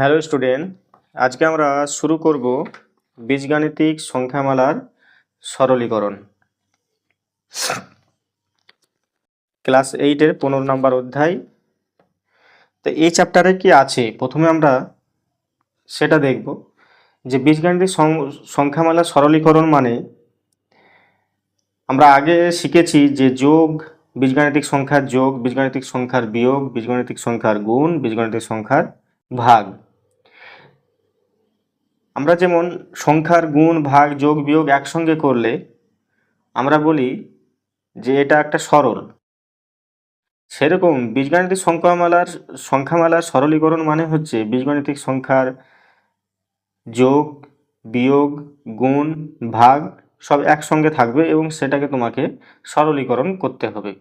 Hello student, আজকে আমরা শুরু করব বীজগাণিতিক সংখ্যামালার সরলীকরণ। ক্লাস এইটের পনেরো নম্বর অধ্যায়। তো এই চ্যাপ্টারে কি আছে? প্রথমে আমরা সেটা দেখব যে বীজগাণিতিক সং- সংখ্যামালার সরলীকরণ মানে আমরা আগে শিখেছি যে যোগ বীজগাণিতিক সংখ্যার যোগ, বীজগাণিতিক সংখ্যার বিয়োগ, বীজগাণিতিক সংখ্যার গুণ, বীজগাণিতিক সংখ্যার ভাগ। আমরা যেমন সংখ্যার গুণ, ভাগ, যোগ, বিয়োগ একসঙ্গে করলে আমরা বলি যে এটা একটা সরল। সেরকম বীজগাণিতিক সংখ্যামালার সংখ্যামালার সরলীকরণ মানে হচ্ছে বীজগাণিতিক সংখ্যার যোগ, বিয়োগ, গুণ, ভাগ সব একসঙ্গে থাকবে এবং সেটাকে তোমাকে সরলীকরণ করতে হবে।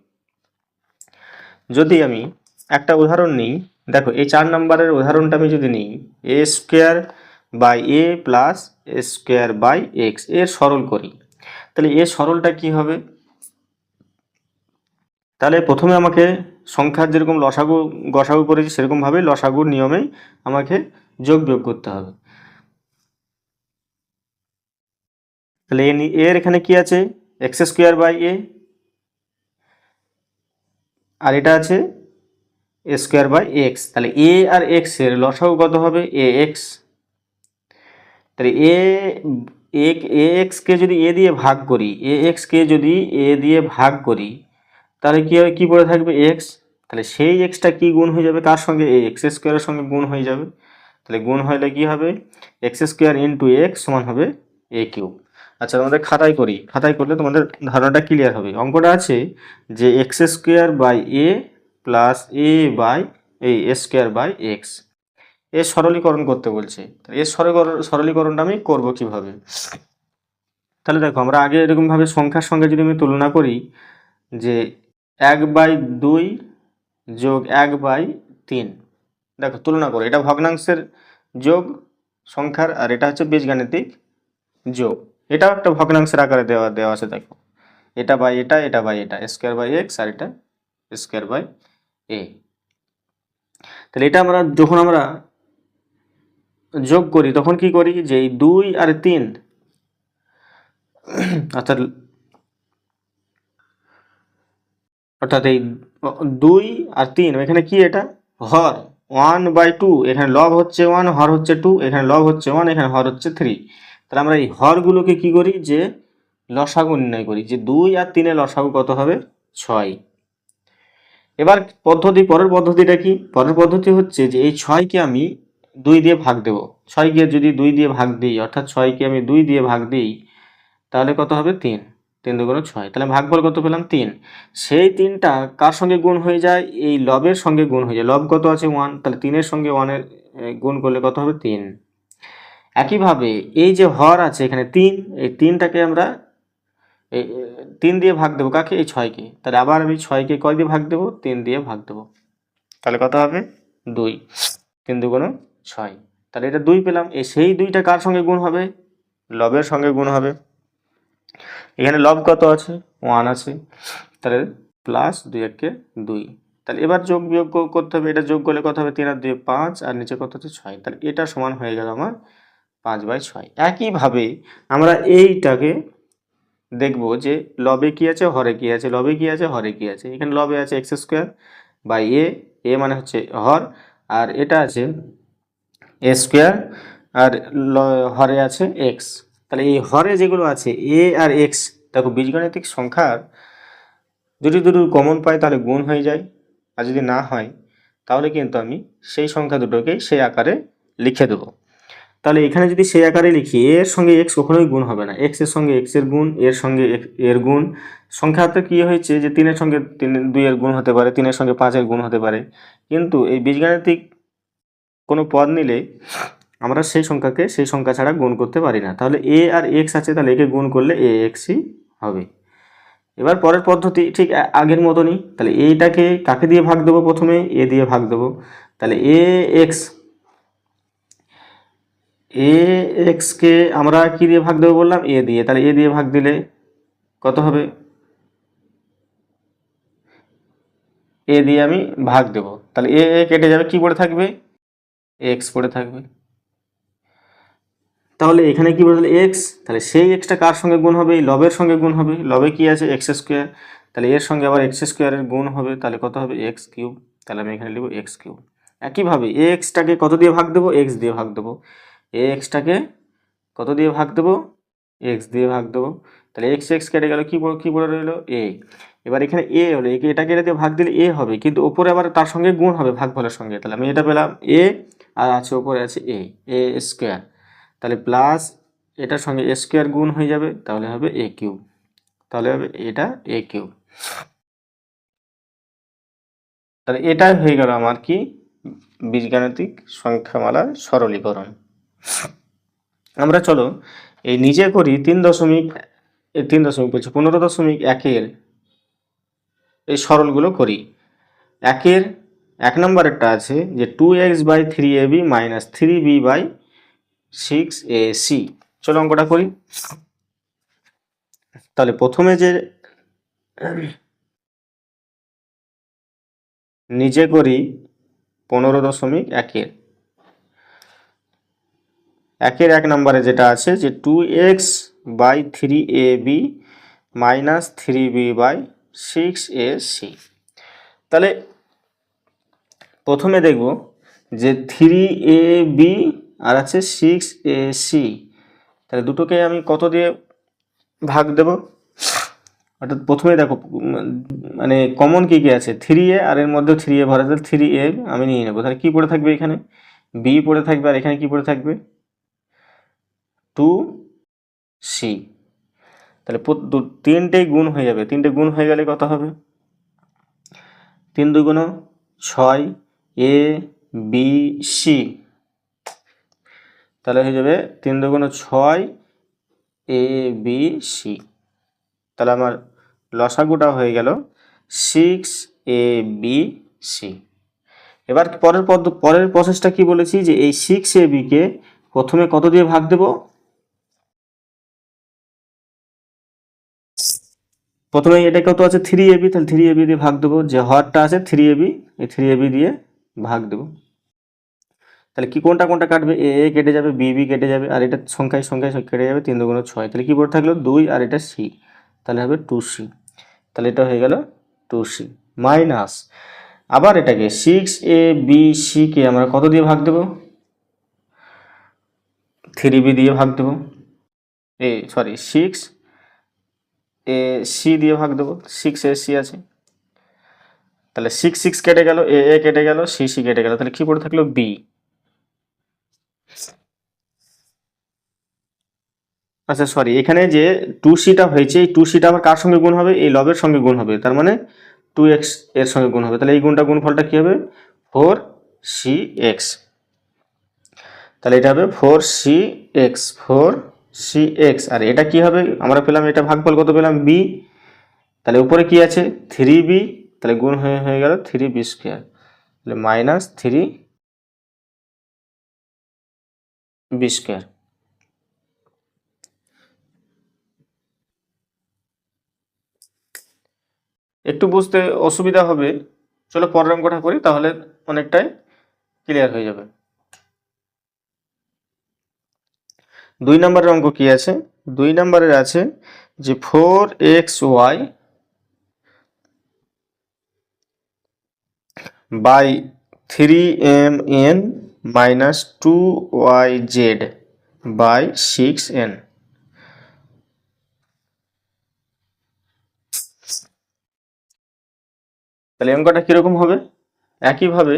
যদি আমি একটা উদাহরণ নিই, দেখো এই চার নম্বরের উদাহরণটা আমি যদি নিই a square by a plus square by x, এর সরল করি। তাহলে এর সরলটা কি হবে? তাহলে প্রথমে আমাকে সংখ্যার যেরকম লসাগু, গসাগু করেছি সেরকমভাবে লসাগুর নিয়মেই আমাকে যোগ বিয়োগ করতে হবে। তাহলে এ এর এখানে কি আছে? X square by a. আর এটা আছে স্কোয়ার বাই এক্স। তাহলে এ আর এক্সের লসাগু কত হবে? A x. তাহলে এ এক এ এক্সকে যদি এ দিয়ে ভাগ করি, এ এক্সকে যদি এ দিয়ে ভাগ করি, তাহলে কি হবে কি পড়ে থাকবে এক্স তাহলে সেই এক্সটা কি গুণ হয়ে যাবে? কার সঙ্গে? এ এক্স স্কোয়ারের সঙ্গে গুণ হয়ে যাবে। তাহলে গুণ হলে কি হবে? এক্স স্কোয়ার ইন্টু এক্স সমান হবে এ কিউব আচ্ছা তোমাদের খাতায় করি। খাতায় করলে তোমাদের ধারণাটা ক্লিয়ার হবে। অঙ্কটা আছে যে x square by a plus a by এই স্কোয়ার বাই এক্স এর সরলীকরণ করতে বলছে। এর সরলীকরণ সরলীকরণটা আমি করব কীভাবে? তাহলে দেখো, আমরা আগে এরকমভাবে সংখ্যার সঙ্গে যদি আমি তুলনা করি, যে এক বাই দুই যোগ এক বাই তিন। দেখো, তুলনা করো, এটা ভগ্নাংশের যোগ সংখ্যার, আর এটা হচ্ছে বীজগাণিতিক যোগ। এটাও একটা ভগ্নাংশের আকারে দেওয়া দেওয়া আছে, দেখো। এটা বাই এটা এটা বাই এটা, স্কোয়ার বাই এক্স, আর এটা স্কোয়ার বাই এ। তাহলে এটা আমরা, যখন আমরা যোগ করি, তখন কি করি যে এই দুই আর তিন। অর্থাৎ অর্থাৎ এই দুই আর তিন, এখানে কি এটা? হর, ওয়ান বাই টু, এখানে লব হচ্ছে ওয়ান, হর হচ্ছে টু, এখানে লব হচ্ছে ওয়ান, এখানে হর হচ্ছে থ্রি। তাহলে আমরা এই হরগুলোকে কি করি? যে লসাগু নির্ণয় করি, যে দুই আর তিনের লসাগু কত হবে? ছয়। এবার পদ্ধতি, পরের পদ্ধতিটা কি? পরের পদ্ধতি হচ্ছে যে এই ছয়কে আমি দুই দিয়ে ভাগ দেব। ছয়কে যদি দুই দিয়ে ভাগ দিই, অর্থাৎ ছয়কে আমি দুই দিয়ে ভাগ দিই, তাহলে কত হবে? তিন। তিন দুগুণ ছয়। তাহলে ভাগফল কত পেলাম? তিন। সেই তিনটা কার সঙ্গে গুণ হয়ে যায়? এই লবের সঙ্গে গুণ হয়ে যায়। লব কত আছে? ওয়ান। তাহলে তিনের সঙ্গে ওয়ানের গুণ করলে কত হবে? তিন। একইভাবে এই যে হর আছে এখানে তিন, এই তিনটাকে আমরা এই তিন দিয়ে ভাগ দেবো কাকে? এই ছয়কে। তাহলে আবার আমি ছয়কে কয় দিয়ে ভাগ দেবো? তিন দিয়ে ভাগ দেবো। তাহলে কত হবে? দুই। তিন দুগুণ ছয়। তাহলে এটা দুই পেলাম এই সেই দুইটা কার সঙ্গে গুণ হবে? লবের সঙ্গে গুণ হবে। এখানে লব কত আছে? ওয়ান আছে। তাহলে প্লাস দুই একে দুই। তাহলে এবার যোগ বিয়োগ করতে হবে। এটা যোগ করলে কত হবে? তিন আর দুই পাঁচ, আর নিচে কত হচ্ছে? ছয়। তাহলে এটা সমান হয়ে গেল আমার পাঁচ বাই ছয়। একইভাবে আমরা এইটাকে দেখব যে লবে কি আছে, হরে কি আছে? লবে কি আছে, হরে কি আছে? এখানে লবে আছে এক্স স্কোয়ার বাই এ। এ মানে হচ্ছে হর। আর এটা আছে এ স্কোয়ার আর হরে আছে এক্স তাহলে এই হরে যেগুলো আছে এ আর এক্স দেখো বীজগাণিতিক সংখ্যার দুটি দুটো কমন পাই তাহলে গুণ হয়ে যায়। আর যদি না হয়, তাহলে কিন্তু আমি সেই সংখ্যা দুটোকেই সেই আকারে লিখে দেবো। তাহলে এখানে যদি সেই আকারে লিখি এর সঙ্গে এক্স কখনোই গুণ হবে না। এক্সের সঙ্গে এক্সের গুণ, এর সঙ্গে এর গুণ। সংখ্যাতে কি হয়েছে যে তিনের সঙ্গে তিন, দুইয়ের গুণ হতে পারে, তিনের সঙ্গে পাঁচের গুণ হতে পারে। কিন্তু এই বীজগাণিতিক কোনো পদ নিলে আমরা সেই সংখ্যাকে সেই সংখ্যা ছাড়া গুণ করতে পারি না। তাহলে এ আর এক্স আছে, তাহলে একে গুণ করলে এ এক্সই হবে। এবার পরের পদ্ধতি ঠিক আগের মতনই। তাহলে এইটাকে কাকে দিয়ে ভাগ দেবো প্রথমে? এ দিয়ে ভাগ দেবো। তাহলে এ এক্স এ এক্সকে আমরা কি দিয়ে ভাগ দেবো বললাম? এ দিয়ে। তাহলে এ দিয়ে ভাগ দিলে কত হবে? এ দিয়ে আমি ভাগ দেবো। তাহলে এ এ কেটে যাবে, কি পড়ে থাকবে? এক্স পড়ে থাকবে। তাহলে এখানে কি বলতে এক্স তাহলে সেই এক্সটা কার সঙ্গে গুণ হবে? এই লবের সঙ্গে গুণ হবে। লবে কি আছে? এক্স স্কোয়ার তাহলে এর সঙ্গে আবার এক্স স্কোয়ারের গুণ হবে। তাহলে কত হবে? এক্স কিউব তাহলে আমি এখানে লিখব এক্স কিউব একইভাবে এক্সটাকে কত দিয়ে ভাগ দেবো? এক্স দিয়ে ভাগ দেবো। এক্সটাকে কত দিয়ে ভাগ দেবো? এক্স দিয়ে ভাগ দেবো। তাহলে এক্স এক্স কেটে গেল কী কী পড়ে রইল? এ এবার এখানে এ হলো, একে এটাকে এটা দিয়ে ভাগ দিলে এ হবে, কিন্তু ওপরে আবার তার সঙ্গে গুণ হবে ভাগ ভাগফলের সঙ্গে। তাহলে আমি এটা পেলাম এ আর আছে ওপরে আছে এ এ স্কোয়ার তাহলে প্লাস এটার সঙ্গে এ স্কোয়ার গুণ হয়ে যাবে, তাহলে হবে এ কিউব তাহলে হবে এটা এ কিউব তাহলে এটাই হয়ে গেল আমার কি? বীজগাণিতিক সংখ্যামালার সরলীকরণ। আমরা চলো, এই নিজে করি তিন দশমিক তিন দশমিক বলছি, পনেরো দশমিক একের এই সরলগুলো করি। একের, এক নম্বরেরটা আছে যে two x by three a b minus three b by six a c চলো অঙ্কটা করি। তাহলে প্রথমে যে নিজে করি পনেরো দশমিক একের। একের এক নম্বরে যেটা আছে যে two x by three a b minus three b by six a c তাহলে প্রথমে দেখব যে থ্রি এ বি আর আছে সিক্স এ সি তাহলে দুটোকে আমি কত দিয়ে ভাগ দেব? অর্থাৎ প্রথমে দেখো মানে কমন কী কী আছে? থ্রি এ আর এর মধ্যে থ্রি এ ভরা তাহলে থ্রি এ আমি নিয়ে নেব। তাহলে কী পড়ে থাকবে এখানে? বি পড়ে থাকবে, আর এখানে কী পড়ে থাকবে? টু সি তাহলে তিনটেই গুণ হয়ে যাবে। তিনটে গুণ হয়ে গেলে কত হবে? তিন দুগুণ ছয় এ, বি, সি। তাহলে হয়ে যাবে তিন দুগুণ ছয় এ, বি, সি। তাহলে আমার লসাগুটা হয়ে গেল সিক্স এ, বি, সি। এবার পরের পদ পরের প্রসেসটা কি বলেছি যে এই সিক্স এ বিকে প্রথমে কত দিয়ে ভাগ দেব? প্রথমে এটা কত আছে থ্রি এবি তাহলে থ্রি এবি দিয়ে ভাগ দেবো। যে হরটা আছে থ্রি এবি এই থ্রি এবি দিয়ে ভাগ দেবো। তাহলে কি কোনটা কোনটা কাটবে? এ এ কেটে যাবে, বি বি কেটে যাবে, আর এটা সংখ্যায় সংখ্যায় কেটে যাবে, তিন দুগুণ ছয়। তাহলে কি পড়ে থাকল দুই, আর এটা সি তাহলে হবে টু সি তাহলে এটা হয়ে গেল টু সি মাইনাস আবার এটাকে সিক্স এ বি সিকে আমরা কত দিয়ে ভাগ দেবো? থ্রি বি দিয়ে ভাগ দেবো। A sorry six a c দিয়ে ভাগ দেবো। সিক্স এ সি আছে। তাহলে সিক্স সিক্স কেটে গেল, এ এ কেটে গেল সি সি কেটে গেল। তাহলে কি পড়ে থাকল? বি আচ্ছা সরি এখানে যে টু সিটা হয়েছে, এই টু সিটা আবার কার সঙ্গে গুণ হবে? এই লবের সঙ্গে গুণ হবে। তার মানে টু এক্সের সঙ্গে গুণ হবে। তাহলে এই গুণটা গুণফলটা কি হবে? ফোর সি এক্স তাহলে এটা হবে four c x four c x আর এটা কি হবে? আমরা পেলাম এটা ভাগফল কত পেলাম? বি তাহলে উপরে কি আছে? থ্রি বি তাহলে গুণ হয়ে হয়ে গেল থ্রি বি স্কোয়ার তাহলে মাইনাস থ্রি বি স্কোয়ার একটু বুঝতে অসুবিধা হবে। চলো পরের অঙ্কটা করি, তাহলে অনেকটাই ক্লিয়ার হয়ে যাবে। দুই নম্বরের অঙ্ক কি আছে? দুই নম্বরের আছে যে four x y by three m n minus two y z by six n. তাহলে অঙ্কটা কীরকম হবে? একইভাবে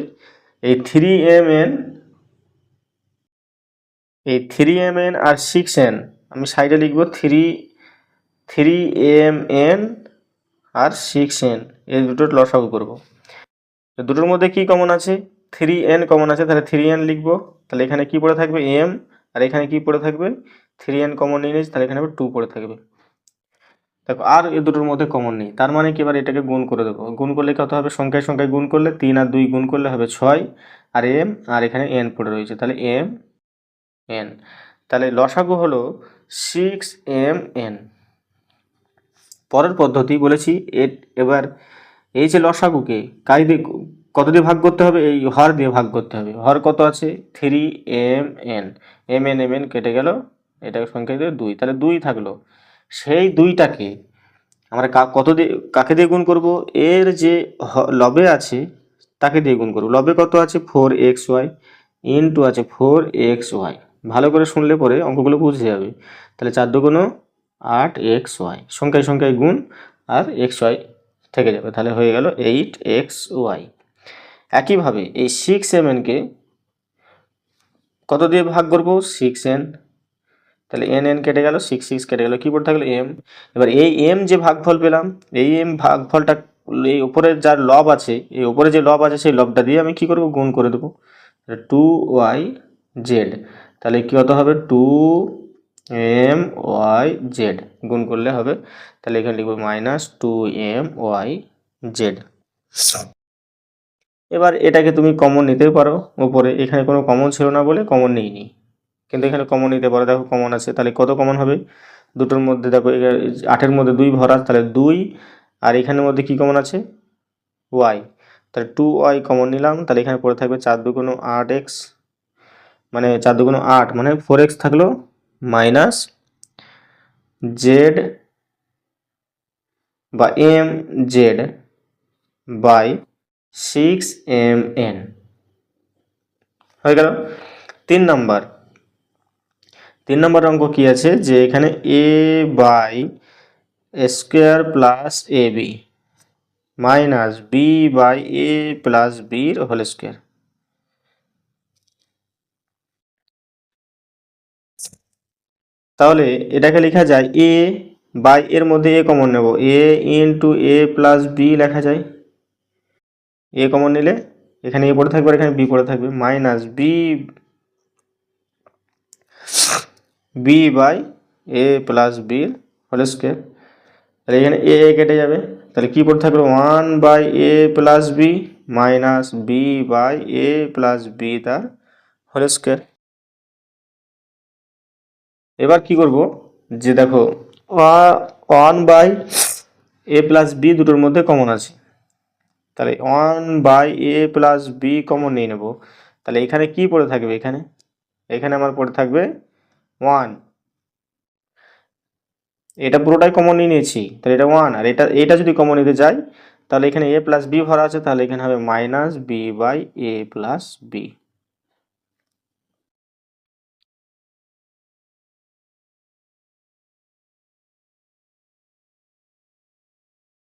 এই থ্রি এম এন এই থ্রি এম এন আর সিক্স এন আমি সাইডে লিখব থ্রি থ্রি এম এন আর সিক্স এন এই দুটোর লসাগু করব। দুটোর মধ্যে কি কমন আছে? থ্রি এন কমন আছে, তাহলে থ্রি এন লিখব। তাহলে এখানে কি পড়ে থাকবে? এম আর এখানে কি পড়ে থাকবে? থ্রি এন কমন নিয়ে নিয়েছি, তাহলে এখানে টু পড়ে থাকবে। দেখো, আর এ দুটোর মধ্যে কমন নেই। তার মানে কি? এবার এটাকে গুণ করে দেবো। গুণ করলে কত হবে? সংখ্যায় সংখ্যায় গুণ করলে তিন আর দুই গুণ করলে হবে ছয়। আর এম আর এখানে এন পড়ে রয়েছে। তাহলে এম এন। তাহলে লসাগু হলো সিক্স এম এন পরের পদ্ধতি বলেছি এবার এই যে লসাগুকে কাই দিয়ে কত দিয়ে ভাগ করতে হবে? এই হর দিয়ে ভাগ করতে হবে। হর কত আছে? Three m n m n m n কেটে গেল এটাকে সংখ্যা দিয়ে দুই। তাহলে দুই থাকল। সেই দুইটাকে আমরা কত দিয়ে, কাকে দিয়ে গুণ করব? এর যে লবে আছে, তাকে দিয়ে গুণ করব। লবে কত আছে? ফোর এক্স ওয়াই ইন্টু আছে ফোর এক্স ওয়াই ভালো করে শুনলে পরে অঙ্কগুলো বুঝে যাবে। তাহলে চার দুগুণ আট এক্স ওয়াই, সংখ্যায় সংখ্যায় গুণ আর এক্স ওয়াই থেকে যাবে। তাহলে হয়ে গেল এইট এক্স ওয়াই। একইভাবে এই সিক্স এম এনকে কত দিয়ে ভাগ করব? সিক্স এন তাহলে এন এন কেটে গেল সিক্স সিক্স কেটে গেল কি পড়ে থাকল এম এবার এই এম যে ভাগফল পেলাম, এই এম ভাগফলটা এই উপরের যার লব আছে, এই উপরে যে লব আছে, সেই লবটা দিয়ে আমি কি করব? গুণ করে দেবো। টু ওয়াই জেড তাহলে কি কত হবে? টু এম ওয়াই জেড গুণ করলে হবে, তাহলে এখানে লিখব minus two m y z এবার এটাকে তুমি কমন নিতেই পারো। উপরে এখানে কোনো কমন ছিল না বলে কমন নিইনি কিন্তু এখানে কমন নিতে পারো, দেখো কমন আছে। তাহলে কত কমন হবে? দুটোর মধ্যে দেখো আটের মধ্যে দুই ভরা, তাহলে দুই। আর এখানের মধ্যে কি কমন আছে? ওয়াই তাহলে টু ওয়াই কমন নিলাম, তাহলে এখানে পড়ে থাকবে চার দুগুণ আট এক্স মানে চার দুগুণ আট মানে ফোর এক্স থাকল মাইনাস জেড বা m z by six m n হয়ে গেল। তিন নাম্বার। তিন নম্বর অঙ্ক কি আছে? যে এখানে a by square plus a b minus b by a plus বির হোল স্কোয়ার তাহলে এটাকে লেখা যায় এ বাই এর মধ্যে এ কমন নেব। A into a plus b লেখা যায়। এ কমন নিলে এখানে এ পড়ে থাকবে আর এখানে বি পড়ে থাকবে। Minus b b by a plus b whole square তাহলে এখানে এ এ কেটে যাবে। তাহলে কী পড়ে থাকবে? One by a plus b minus b by a plus b তার হোল স্কোয়ার এবার কি করব? যে দেখো one by a plus b দুটোর মধ্যে কমন আছে। তাহলে one by a plus b common নিয়ে নেব। তাহলে এখানে কি পড়ে থাকবে এখানে? এখানে আমার পড়ে থাকবে ওয়ান এটা পুরোটাই কমন নিয়ে নিয়েছি, তাহলে এটা ওয়ান আর এটা এটা যদি কমন নিতে যাই, তাহলে এখানে এ প্লাস বি ভরা আছে, তাহলে এখানে হবে minus b by a plus b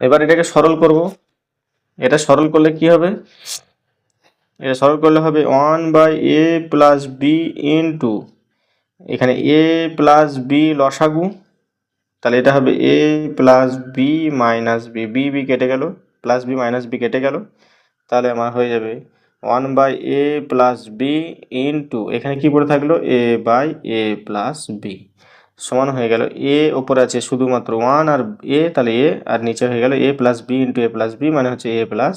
এবার এটাকে সরল করব। এটা সরল করলে কি হবে? এটা সরল করলে হবে one by a plus b into এখানে এ প্লাস বি লসাগু, তাহলে এটা হবে a plus b minus b b b কেটে গেল প্লাস বি মাইনাস বি কেটে গেল, তাহলে আমার হয়ে যাবে one by a plus b into এখানে কি পড়ে থাকল? A by a plus b সমান হয়ে গেল এ, ওপরে আছে শুধুমাত্র ওয়ান আর এ, তাহলে এ, আর নিচে হয়ে গেল a plus b into a plus b মানে হচ্ছে এ প্লাস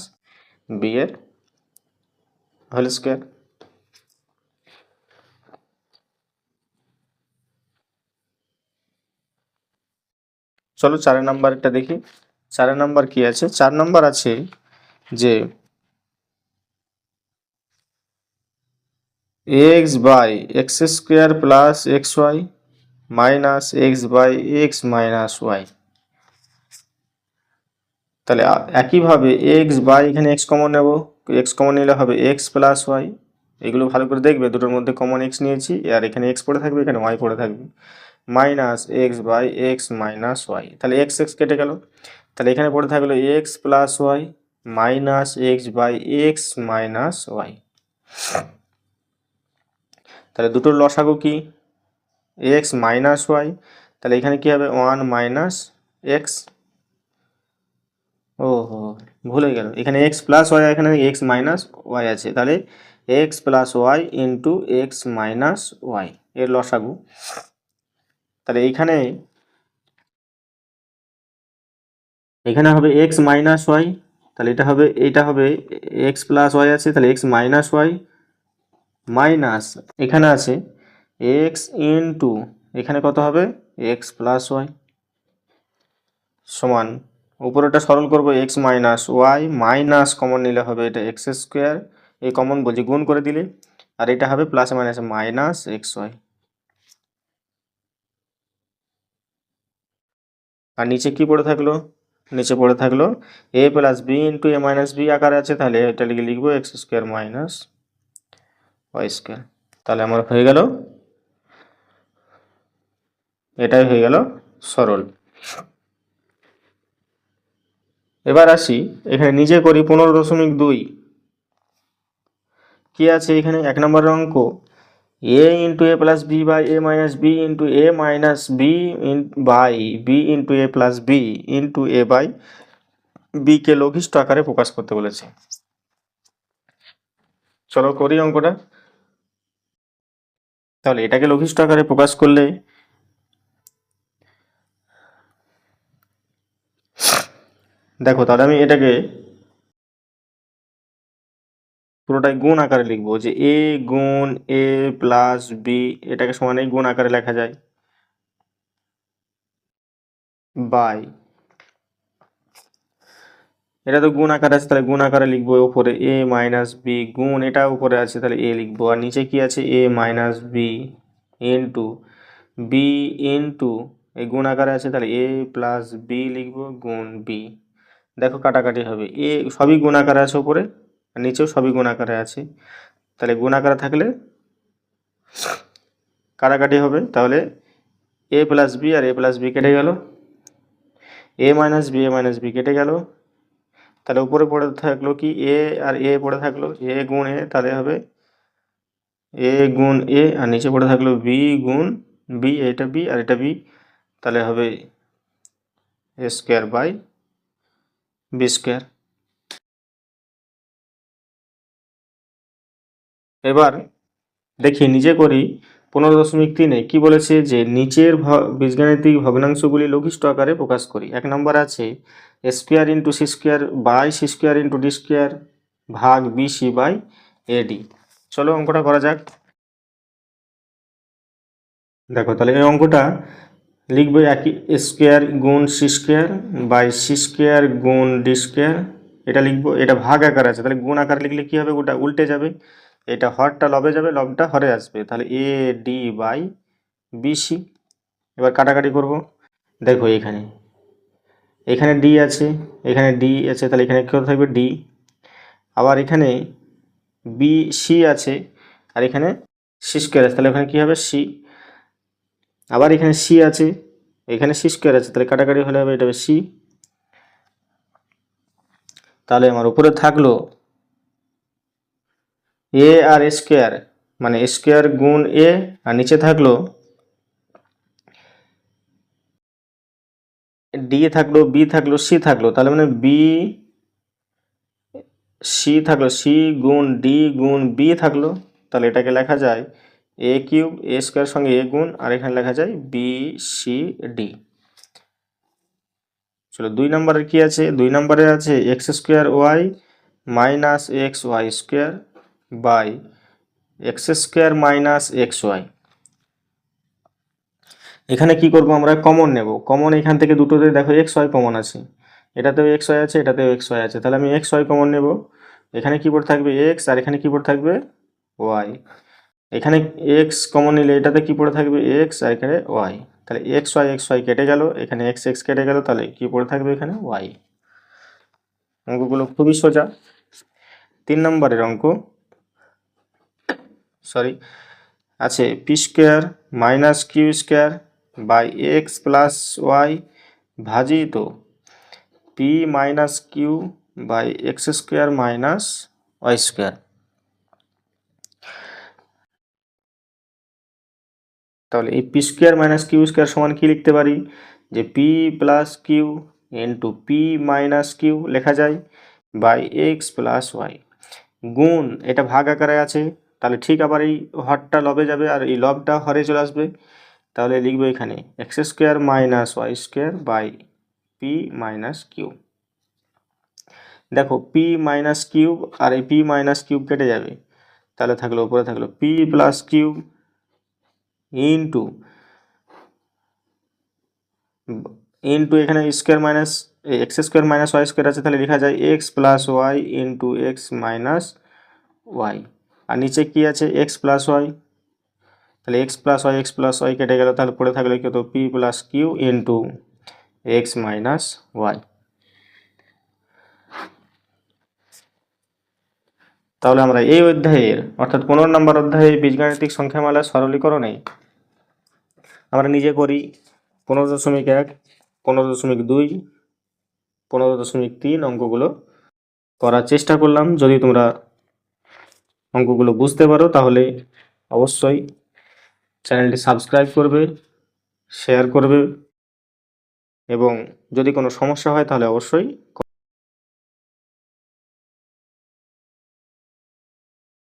বি এর হোল স্কোয়ার চলো চারের নাম্বারটা দেখি। চারের নাম্বার কি আছে? চার নাম্বার আছে যে x by x square plus x y minus x by x minus y তাহলে একইভাবে এক্স বাই এখানে এক্স কমন নেব। এক্স কমন নিলে হবে এক্স প্লাস ওয়াই এগুলো ভালো করে দেখবে, দুটোর মধ্যে কমন এক্স নিয়েছি, আর এখানে এক্স পড়ে থাকবে, এখানে ওয়াই পড়ে থাকবে। Minus x by x minus y তাহলে এক্স এক্স কেটে গেল। তাহলে এখানে পড়ে থাকল x plus y minus x by x minus y তাহলে দুটোর লসাগু কি? এক্স মাইনাস ওয়াই তাহলে এখানে কি হবে? ওয়ান মাইনাস এক্স ও হো ভুলে গেল। এখানে এক্স প্লাস ওয়াই এখানে এক্স মাইনাস ওয়াই আছে। তাহলে x plus y into x minus y এর লসাগু। তাহলে এইখানে এখানে হবে এক্স মাইনাস ওয়াই তাহলে এটা হবে এটা হবে এক্স প্লাস ওয়াই আছে, তাহলে এক্স মাইনাস ওয়াই মাইনাস এখানে আছে এক্স ইন্টু এখানে কত হবে? এক্স প্লাস ওয়াই সমান উপরেটা সরল করব x minus y minus common নিলে হবে এটা এক্স স্কোয়ার এই কমন বলছি, গুণ করে দিলে, আর এটা হবে plus minus minus x y আর নিচে কি পড়ে থাকল? নিচে পড়ে থাকল a plus b into a minus b আকারে আছে, তাহলে এটা লিখে লিখব x square minus y square তাহলে আমার হয়ে গেল এটাই হয়ে গেল সরল। এবার আসি, এখানে নিজে করি পনেরো দশমিক দুই। কি আছে এখানে? এক নম্বর অঙ্ক। A into a plus b by a minus b into a minus b by b into a plus b into a by বিকে লঘিষ্ঠ আকারে প্রকাশ করতে বলেছে। চলো করি অঙ্কটা। তাহলে এটাকে লঘিষ্ঠ আকারে প্রকাশ করলে দেখো, তাহলে আমি এটাকে পুরোটাই গুণ আকারে লিখব যে এ গুণ এ প্লাস বি এটাকে সমানে গুণ আকারে লেখা যায় বাই এটা তো গুণ আকারে আছে, তাহলে গুণ আকারে লিখব ওপরে এ মাইনাস বি গুণ, এটা উপরে আছে, তাহলে এ লিখব। আর নিচে কি আছে? A minus b into b into এই গুণ আকারে আছে, তাহলে এ প্লাস বি লিখব, গুণ বি দেখো কাটাকাটি হবে। এ সবই গুণ আকারে আছে উপরে, আর নিচেও সবই গুণ আকারে আছে। তাহলে গুণ আকারে থাকলে কাটাকাটি হবে। তাহলে এ প্লাস বি আর এ প্লাস বি কেটে গেল। A minus b a minus b কেটে গেল। তাহলে উপরে পড়ে থাকল কি? এ আর এ পড়ে থাকল এ গুণ এ তাহলে হবে এ গুণ এ আর নিচে পড়ে থাকল বি গুণ বি এটা বি আর এটা বি তাহলে হবে a square by b square. এবার দেখি, নিজে করি, পনেরো দশমিক তিনে কি বলেছে যে, নিচের বীজগাণিতিক ভগ্নাংশগুলি লঘিষ্ঠ আকারে প্রকাশ করি। এক নম্বর আছে square into c square by c square into d square ভাগ b c by a d চলো অঙ্কটা করা যাক। দেখো, তাহলে এই অঙ্কটা লিখবে একই স্কোয়ার গুণ c square by c square গুণ ডি স্কোয়ার। এটা লিখব, এটা ভাগ আকার আছে, তাহলে গুণ আকার লিখলে কি হবে? ওটা উল্টে যাবে। এটা হরটা লবে যাবে, লবটা হরে আসবে। তাহলে এ ডি বাই বিসি এবার কাটাকাটি করব। দেখো এখানে এখানে ডি আছে, এখানে ডি আছে, তাহলে এখানে কী থাকবে? ডি। আবার এখানে বি সি আছে, আর এখানে সি স্কোয়ার আছে, তাহলে ওখানে কী হবে? সি। আবার এখানে সি আছে। এখানে সি স্কোয়ার আছে, তাহলে কাটাকাটি হলে হবে এটা হবে সি তাহলে আমার উপরে থাকল এ আর স্কোয়ার মানে স্কোয়ার গুণ এ আর নিচে থাকল ডি থাকল বি থাকল সি থাকল। তাহলে মানে বি সি থাকল সি গুণ ডি গুণ বি থাকল। তাহলে এটাকে লেখা যায় এ কিউব এ স্কোয়ার সঙ্গে এ গুণ, আর এখানে লেখা যায় বি সি ডি চলো দুই নম্বরের কি আছে? দুই নম্বরে আছে x square y minus x y square by x square minus x y এখানে কি করব আমরা? কমন নেব। কমন এখান থেকে দুটোতে দেখো এক্স ওয়াই কমন আছে। এটাতেও এক্স ওয়াই আছে, এটাতেও এক্স ওয়াই আছে। তাহলে আমি এক্স ওয়াই কমন নেব। এখানে কিবোর্ড থাকবে এক্স আর এখানে কিবোর্ড থাকবে ওয়াই এখানে এক্স কমন নিলে এটাতে কি পড়ে থাকবে? এক্স আর এখানে ওয়াই তাহলে এক্স ওয়াই এক্স ওয়াই কেটে গেল, এখানে এক্স এক্স কেটে গেল, তাহলে কি পড়ে থাকবে এখানে? ওয়াই অঙ্কগুলো খুবই সোজা। তিন নম্বরের অঙ্ক। সরি আছে p square minus q square by x plus y ভাজিত p minus q by x square minus y square তাহলে এই p square minus q square সমান কি লিখতে পারি? যে p plus q into p minus q লেখা যায় বাই এক্স প্লাস ওয়াই। গুণ, এটা ভাগ আকারে আছে, তাহলে ঠিক আবার এই হরটা লবে যাবে আর এই লবটা হরে চলে আসবে। তাহলে লিখব এখানে x square minus y square by p minus q. দেখো, পি মাইনাস কিউব আর এই পি মাইনাস কিউব কেটে যাবে। তাহলে থাকল, উপরে থাকল p plus q into into এখানে square minus x square minus y square আছে, তাহলে লেখা যায় x plus y into x minus y আর নিচে কি আছে? এক্স প্লাস ওয়াই তাহলে x plus y x plus y কেটে গেল, তাহলে পড়ে থাকলে কত p plus q into x minus y তাহলে আমরা এই অধ্যায়ের, অর্থাৎ পনেরো নম্বর অধ্যায়ে বীজগাণিতিক সংখ্যামালা সরলীকরণে আমরা নিজে করি পনেরো দশমিক এক, পনেরো দশমিক দুই, পনেরো দশমিক তিন অঙ্কগুলো করার চেষ্টা করলাম। যদি তোমরা অঙ্কগুলো বুঝতে পারো, তাহলে অবশ্যই চ্যানেলটি সাবস্ক্রাইব করবে, শেয়ার করবে এবং যদি কোনো সমস্যা হয়, তাহলে অবশ্যই